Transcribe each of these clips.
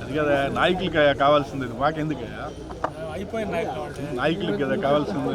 అది కదా నాయకులకి కావాల్సింది. మాకెందుకు అయిపోయింది నాయకులకి కదా కావాల్సింది.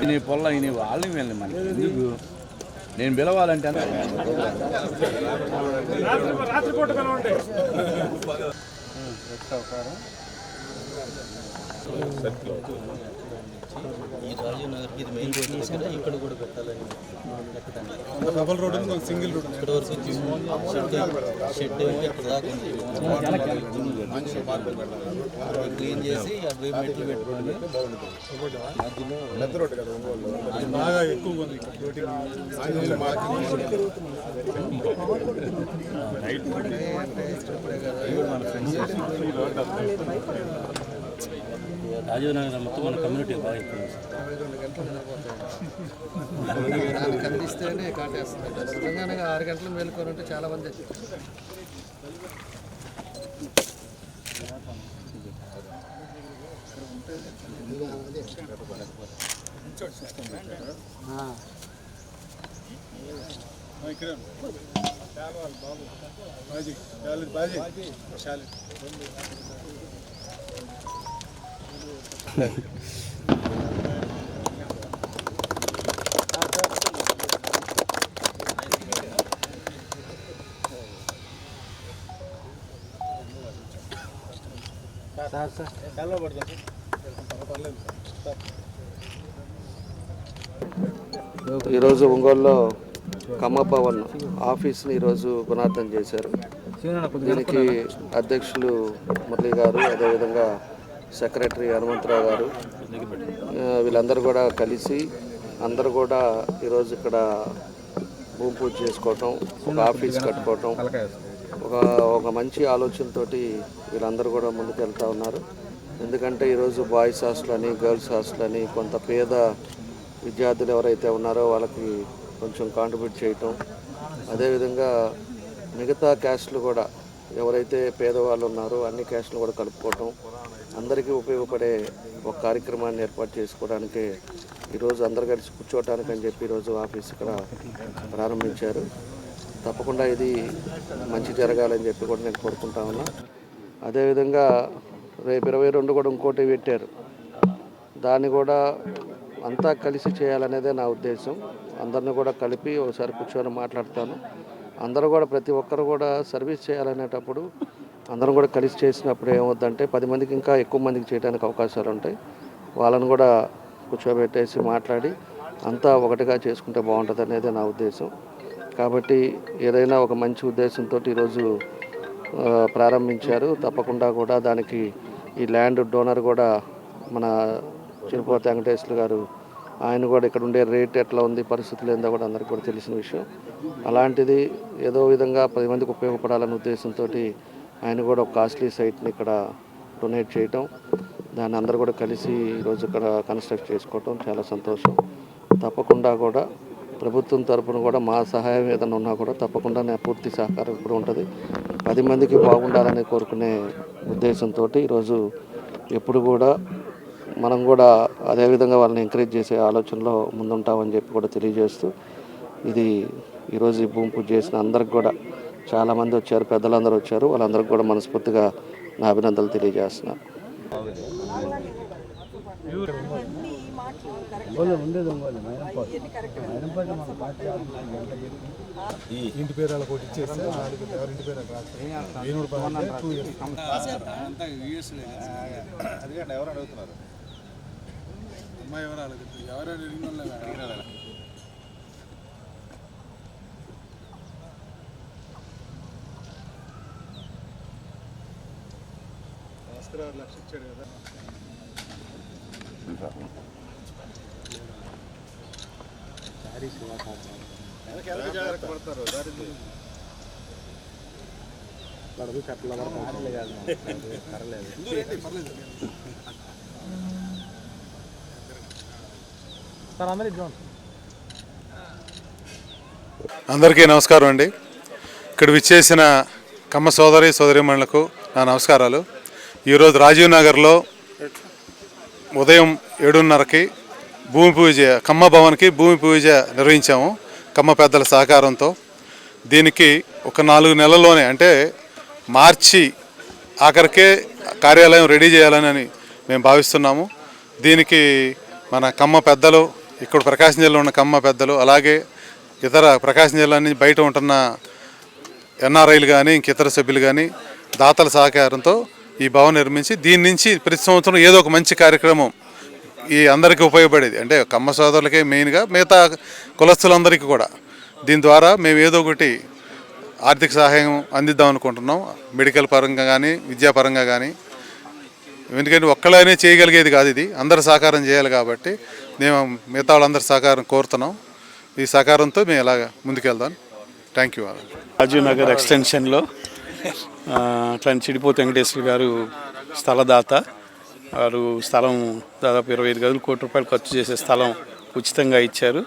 ఈయన పొల్ల ఈయన వాళ్ళని వెళ్ళి మనకి ఎందుకు? నేను పిలవాలంటే రాత్రిపూట పిలవండి. ఈ రాజీవ్నగర్కి ఇది మెయిన్ రోడ్ దగ్గర ఇక్కడ కూడా పెట్టాలని డబల్ రోడ్ సింగిల్ రోడ్ ఇక్కడ వరకు షెడ్ షెడ్ ఏమో ఇక్కడ దాకా ఉంది క్లీన్ చేసి అరవై మెట్లు పెట్టుకోండి బాగా ఎక్కువ ఉంది ఫ్రెండ్స్ ఫ్లోటింగ్ రాజీవ్నగర్ మొత్తం మన కమ్యూనిటీ బాగా ఎక్కువ దాన్ని కనిపిస్తేనే కాటేస్తుంది నిజంగానే ఆరు గంటలు మేలుకొని ఉంటే చాలా మంది. బాబు బాజీ పడుతుంది పర్లేదు సార్ ఈరోజు ఒంగోలులో కమ్మపవన్ ఆఫీస్ని ఈరోజు పునార్థం చేశారు. దీనికి అధ్యక్షులు మురళి గారు అదేవిధంగా సెక్రటరీ హనుమంతరావు గారు. వీళ్ళందరూ కూడా కలిసి అందరూ కూడా ఈరోజు ఇక్కడ భూమి పూజ చేసుకోవటం ఒక ఆఫీస్ కట్టుకోవటం ఒక ఒక మంచి ఆలోచనతోటి వీళ్ళందరూ కూడా ముందుకు వెళ్తూ ఉన్నారు. ఎందుకంటే ఈరోజు బాయ్స్ హాస్టల్ అని గర్ల్స్ హాస్టల్ అని కొంత పేద విద్యార్థులు ఎవరైతే ఉన్నారో వాళ్ళకి కొంచెం కాంట్రిబ్యూట్ చేయటం. అదేవిధంగా మిగతా క్యాస్ట్లు కూడా ఎవరైతే పేదవాళ్ళు ఉన్నారో అన్ని క్యాస్ట్లు కూడా కలుపుకోవటం. అందరికీ ఉపయోగపడే ఒక కార్యక్రమాన్ని ఏర్పాటు చేసుకోవడానికి ఈరోజు అందరు కలిసి కూర్చోవటానికి అని చెప్పి ఈరోజు ఆఫీస్ ఇక్కడ ప్రారంభించారు. తప్పకుండా ఇది మంచి జరగాలని చెప్పి కూడా నేను కోరుకుంటా ఉన్నా. అదేవిధంగా రేపు ఇరవై రెండు కూడా ఇంకోటి పెట్టారు. దాన్ని కూడా అంతా కలిసి చేయాలనేదే నా ఉద్దేశం. అందరిని కూడా కలిపి ఒకసారి కూర్చొని మాట్లాడతాను. అందరూ కూడా ప్రతి ఒక్కరు కూడా సర్వీస్ చేయాలనేటప్పుడు అందరం కూడా కలిసి చేసినప్పుడు ఏమవుద్దంటే పది మందికి ఇంకా ఎక్కువ మందికి చేయడానికి అవకాశాలు ఉంటాయి. వాళ్ళని కూడా కూర్చోబెట్టేసి మాట్లాడి అంతా ఒకటిగా చేసుకుంటే బాగుంటుంది అనేది నా ఉద్దేశం. కాబట్టి ఏదైనా ఒక మంచి ఉద్దేశంతో ఈరోజు ప్రారంభించారు. తప్పకుండా కూడా దానికి ఈ ల్యాండ్ డోనర్ కూడా మన చిరుపతి వెంకటేశ్వర గారు ఆయన కూడా ఇక్కడ ఉండే రేట్ ఎట్లా ఉంది పరిస్థితులు ఏందో కూడా అందరికీ కూడా తెలిసిన విషయం. అలాంటిది ఏదో విధంగా పది మందికి ఉపయోగపడాలనే ఉద్దేశంతో ఆయన కూడా ఒక కాస్ట్లీ సైట్ని ఇక్కడ డొనేట్ చేయటం దాన్ని అందరూ కూడా కలిసి ఈరోజు ఇక్కడ కన్స్ట్రక్ట్ చేసుకోవటం చాలా సంతోషం. తప్పకుండా కూడా ప్రభుత్వం తరపున కూడా మా సహాయం ఏదైనా ఉన్నా కూడా తప్పకుండా నా పూర్తి సహకారం ఇప్పుడు ఉంటుంది. పది మందికి బాగుండాలని కోరుకునే ఉద్దేశంతో ఈరోజు ఎప్పుడు కూడా మనం కూడా అదేవిధంగా వాళ్ళని ఎంకరేజ్ చేసే ఆలోచనలో ముందుంటామని చెప్పి కూడా తెలియజేస్తూ ఇది ఈరోజు ఈ భూమి పూజ చేసిన అందరికి కూడా చాలామంది వచ్చారు పెద్దలందరూ వచ్చారు వాళ్ళందరికీ కూడా మనస్ఫూర్తిగా నా అభినందనలు తెలియజేస్తున్నాను ఇంటి పేరు అలా ఒకటి ఎవరింటి పేరు ఎవరు అడుగుతున్నారు అమ్మాయి ఎవరు అలాగే ఎవరు అడిగిన ఆరు లక్షలు ఇచ్చాడు కదా. వెనక వెనక జాగ్రత్త పడతారు? దారి అందరికీ నమస్కారం అండి. ఇక్కడ విచ్చేసిన కమ్మ సోదరి సోదరిమణులకు నా నమస్కారాలు. ఈరోజు రాజీవ్ నగర్లో ఉదయం ఏడున్నరకి భూమి పూజ కమ్మ భవన్కి భూమి పూజ నిర్వహించాము కమ్మ పెద్దల సహకారంతో. దీనికి ఒక నాలుగు నెలల్లోనే అంటే మార్చి ఆఖరికే కార్యాలయం రెడీ చేయాలని మేము భావిస్తున్నాము. దీనికి మన కమ్మ పెద్దలు ఇక్కడ ప్రకాశం జిల్లా ఉన్న కమ్మ పెద్దలు అలాగే ఇతర ప్రకాశం జిల్లా నుంచి బయట ఉంటున్న ఎన్ఆర్ఐలు కానీ ఇంక ఇతర సభ్యులు కానీ దాతల సహకారంతో ఈ భవన్ నిర్మించి దీని నుంచి ప్రతి సంవత్సరం ఏదో ఒక మంచి కార్యక్రమం ఈ అందరికీ ఉపయోగపడేది. అంటే కమ్మ సోదరులకే మెయిన్గా మిగతా కులస్తులందరికీ కూడా. దీని ద్వారా మేము ఏదో ఒకటి ఆర్థిక సహాయం అందిద్దాం అనుకుంటున్నాం. మెడికల్ పరంగా కానీ విద్యాపరంగా కానీ ఎందుకంటే ఒక్కళ్ళనే చేయగలిగేది కాదు ఇది. అందరు సహకారం చేయాలి కాబట్టి మేము మిగతా వాళ్ళందరి సహకారం కోరుతున్నాం. ఈ సహకారంతో మేము ఇలాగ ముందుకెళ్దాం. Thank you. రాజీవ్ నగర్ ఎక్స్టెన్షన్లో అట్లా అట్లాంటి చిడిపోతే వెంకటేశ్వర గారు స్థలదాత. వారు స్థలం దాదాపు ఇరవై ఐదు గదులు కోటి రూపాయలు ఖర్చు చేసే స్థలం ఉచితంగా ఇచ్చారు.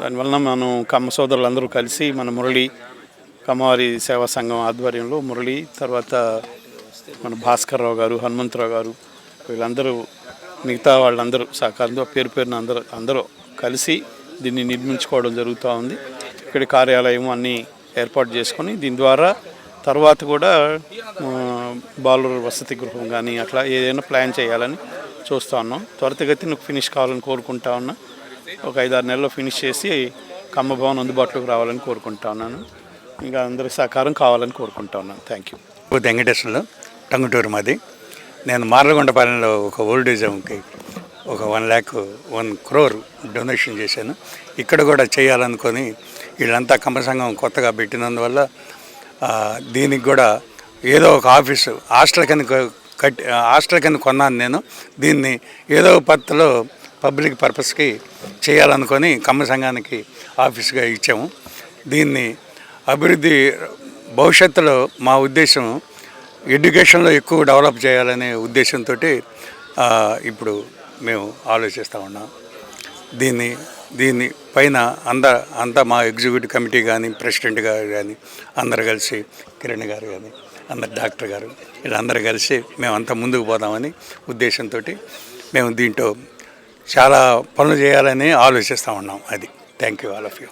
దానివలన మనం కమ్మ సోదరులందరూ కలిసి మన మురళి కమ్మవారి సేవా సంఘం ఆధ్వర్యంలో మురళి తర్వాత మన భాస్కర్ రావు గారు హనుమంతరావు గారు వీళ్ళందరూ మిగతా వాళ్ళందరూ సహకారంతో పేరు పేరున అందరూ అందరూ కలిసి దీన్ని నిర్మించుకోవడం జరుగుతూ ఉంది. ఇక్కడ కార్యాలయం అన్నీ ఏర్పాటు చేసుకొని దీని ద్వారా తర్వాత కూడా బాలుర వసతి గృహం కానీ అట్లా ఏదైనా ప్లాన్ చేయాలని చూస్తూ ఉన్నాం. త్వరితగతిన ఫినిష్ కావాలని కోరుకుంటా ఉన్నా. ఒక ఐదారు నెలల్లో ఫినిష్ చేసి కమ్మ భవన్ అందుబాటులోకి రావాలని కోరుకుంటా ఉన్నాను. ఇంకా అందరి సహకారం కావాలని కోరుకుంటా ఉన్నాను. థ్యాంక్ యూ వెంకటేశ్వరంలో టంగుటూరు మాది. నేను మార్లగొండపాలెంలో ఒక ఓల్డ్ ఏజ్ హోమ్కి ఒక one lakh one crore donation చేశాను. ఇక్కడ కూడా చేయాలనుకొని వీళ్ళంతా కమ్మ సంఘం కొత్తగా పెట్టినందువల్ల దీనికి కూడా ఏదో ఒక ఆఫీసు హాస్టల్ కింద కట్టి హాస్టల్ కింద కొన్నాను నేను. దీన్ని ఏదో పత్రలో పద్ధతిలో పబ్లిక్ పర్పస్కి చేయాలనుకొని కమ్మ సంఘానికి ఆఫీస్గా ఇచ్చాము. దీన్ని అభివృద్ధి భవిష్యత్తులో మా ఉద్దేశం ఎడ్యుకేషన్లో ఎక్కువ డెవలప్ చేయాలనే ఉద్దేశంతో ఇప్పుడు మేము ఆలోచిస్తూ ఉన్నాం. దీన్ని దీన్ని పైన అంద అంతా మా ఎగ్జిక్యూటివ్ కమిటీ కానీ ప్రెసిడెంట్ గారు కానీ అందరు కలిసి కిరణ్ గారు కానీ అందరు డాక్టర్ గారు ఇలా అందరు కలిసి మేమంతా ముందుకు పోదామని ఉద్దేశంతో మేము దీంట్లో చాలా పనులు చేయాలని ఆలోచిస్తూ ఉన్నాం. అది. Thank you all of you.